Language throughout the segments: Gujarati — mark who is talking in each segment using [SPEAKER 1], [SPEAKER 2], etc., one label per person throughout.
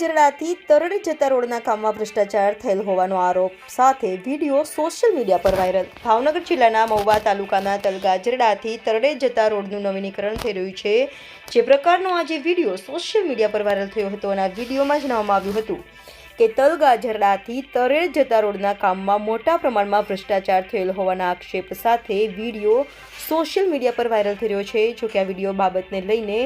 [SPEAKER 1] ગઢડાથી તરડ જતા રોડના કામમાં ભ્રષ્ટાચાર થયેલ હોવાનો આરોપ. સાથે વીડિયો સોશિયલ મીડિયા પર વાયરલ. ભાવનગર જિલ્લાના મહુવા તાલુકાના તલગાજરડાથી તરડે જતા રોડનું નવીનીકરણ થઈ રહ્યું છે, જે પ્રકારનો આજે વીડિયો સોશિયલ મીડિયા પર વાયરલ થયો હતો અને આ વિડીયોમાં જણાવવામાં આવ્યું હતું. કે તલગાજરડાથી તરેડ જતા રોડના કામમાં મોટા પ્રમાણમાં ભ્રષ્ટાચાર થયેલ હોવાના આક્ષેપ સાથે વીડિયો સોશિયલ મીડિયા પર વાયરલ થઈ રહ્યો છે. જોકે આ વીડિયો બાબતને લઈને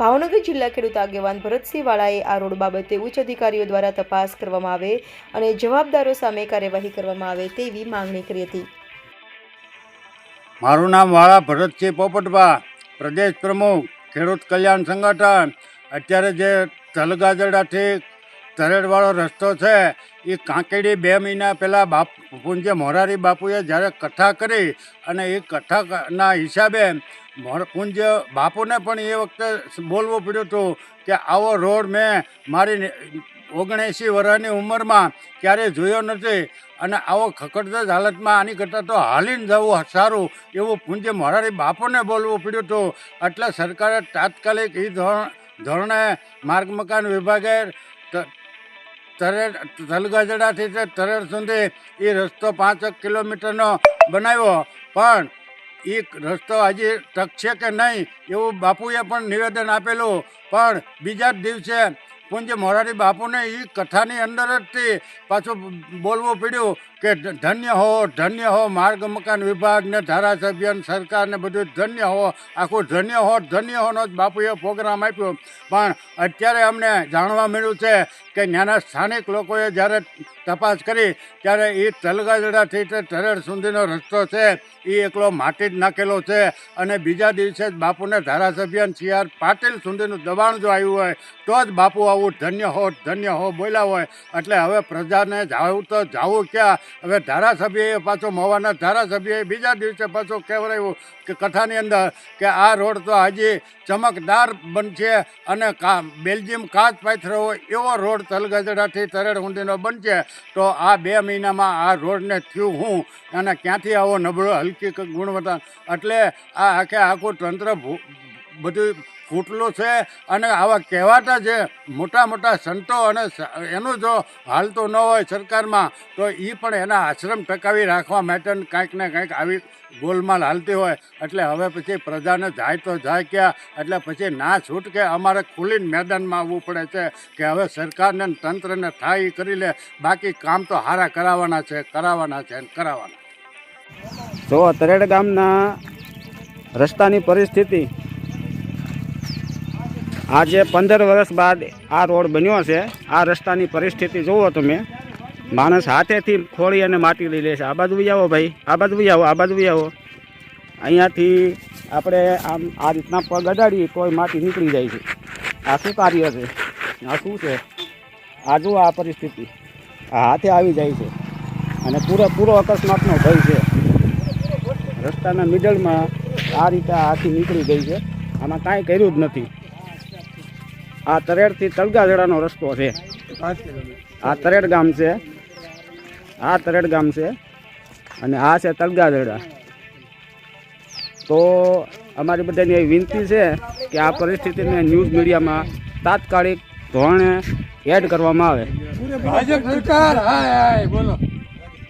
[SPEAKER 1] ભાવનગર જિલ્લા ખેડૂત આગેવાન ભરતસિંહ વાળાએ આ રોડ બાબતે ઉચ્ચ અધિકારીઓ દ્વારા તપાસ કરવામાં આવે અને જવાબદારો સામે કાર્યવાહી કરવામાં આવે તેવી માંગણી કરી હતી.
[SPEAKER 2] મારું નામ વાળા ભરતસિંહ પોપટભા, પ્રદેશ પ્રમુખ, ખેડૂત કલ્યાણ સંગઠન. અત્યારે જે તલગાજડાથી તરેડવાળો રસ્તો છે. એ કાંકેડી બે મહિના પહેલાં બાપ, પૂંજ્ય મોરારી બાપુએ જ્યારે કથા કરી અને એ કથાના હિસાબે પૂંજ્ય બાપુને પણ એ વખતે બોલવું પડ્યું હતું કે આવો રોડ મેં મારી ઓગણએંસી વર્ષની ઉંમરમાં ક્યારેય જોયો નથી અને આવો ખખડધજ હાલતમાં આની કરતાં તો હાલીને જવું સારું એવું પૂંજ્ય મોરારી બાપુને બોલવું પડ્યું હતું. એટલે સરકારે તાત્કાલિક એ ધોરણ, ધોરણે માર્ગ મકાન વિભાગે તરેડ તલગજડાથી તે તરેડ સુધી એ રસ્તો પાંચ કિલોમીટરનો બનાવ્યો. પણ એ રસ્તો હજી ટકશે કે નહીં એવું બાપુએ પણ નિવેદન આપેલું. પણ બીજા જ દિવસે પૂંજ મોરારી બાપુને એ કથાની અંદર જ પાછું બોલવું પડ્યું. કે ધન્ય હો ધન્ય હો, માર્ગ, મકાન વિભાગ ને ધારાસભ્ય ને બધું ધન્ય હો. આખું ધન્ય હો, ધન્ય હોનો જ બાપુએ પ્રોગ્રામ આપ્યો. પણ અત્યારે અમને જાણવા મળ્યું છે કે ત્યાંના સ્થાનિક લોકોએ જ્યારે તપાસ કરી, ત્યારે એ તલગાજડાથી તે તરેડ સુધીનો રસ્તો છે, એ એકલો માટી જ નાખેલો છે. અને બીજા દિવસે જ બાપુને ધારાસભ્ય સી. આર. પાટીલ સુધીનું દબાણ જો આવ્યું હોય, તો જ બાપુ આવું ધન્ય હો ધન્ય હો બોલ્યા હોય. એટલે હવે પ્રજાને જાવું તો જાવું ક્યાં? હવે ધારાસભ્યએ પાછો મવાના ધારાસભ્યએ બીજા દિવસે પાછો કહેવરાયું કે કથાની અંદર કે આ રોડ તો હજી ચમકદાર બનશે અને કા બેલ્જિયમ કાચ પાથરો એવો રોડ તલગજડાથી તરેડ ઊંધીનો બનશે, તો આ બે મહિનામાં આ રોડને થયું હું અને ક્યાંથી આવો નબળો હલકી ગુણવત્તા? એટલે આ આખે આખું તંત્ર બધું ફૂટલું છે અને આવા કહેવાતા જે મોટા મોટા સંતો અને એનું જો હાલતું ન હોય સરકારમાં, તો એ પણ એના આશ્રમ ટકાવી રાખવા માટે કાંઈક ને કાંઈક આવી ગોલમાલ હાલતી હોય. એટલે હવે પછી પ્રજાને જાય તો જાય ક્યાં? એટલે પછી ના છૂટકે અમારે ખુલીને મેદાનમાં આવવું પડે છે કે હવે સરકારને તંત્રને થાય કરી લે. બાકી કામ તો હારા કરાવવાના છે કરાવવાના છે કરાવવાના
[SPEAKER 3] જો તરેડ ગામના રસ્તાની પરિસ્થિતિ આજે પંદર વર્ષ બાદ આ રોડ બન્યો છે. આ રસ્તાની પરિસ્થિતિ જુઓ તમે. માણસ હાથેથી ખોળી અને માટી લઈ લે છે. આ બાજુ આવો ભાઈ. આ બાજુ આવો, આ બાજુ આવો. અહીંયાથી આપણે આમ આ રીતના પગ અડાડીએ તોય માટી નીકળી જાય છે. આ શું કાર્ય છે? આ શું છે? આ જુઓ આ પરિસ્થિતિ. આ હાથે આવી જાય છે. અને પૂરેપૂરો અકસ્માતનો ભય છે. રસ્તાના મિડલમાં આ રીતે હાથી નીકળી ગઈ છે. આમાં કાંઈ કર્યું જ નથી. આ તરેડથી તલગાજડાનો રસ્તો છે. આ તરેડ ગામ છે. આ તરેડ ગામ છે અને આ છે તળગાજડા તો અમારી બધાની એવી વિનંતી છે કે આ પરિસ્થિતિને ન્યૂઝ મીડિયામાં તાત્કાલિક ધોરણે એડ કરવામાં આવે.
[SPEAKER 4] ભાજપ સરકાર, હાય હાય, બોલો.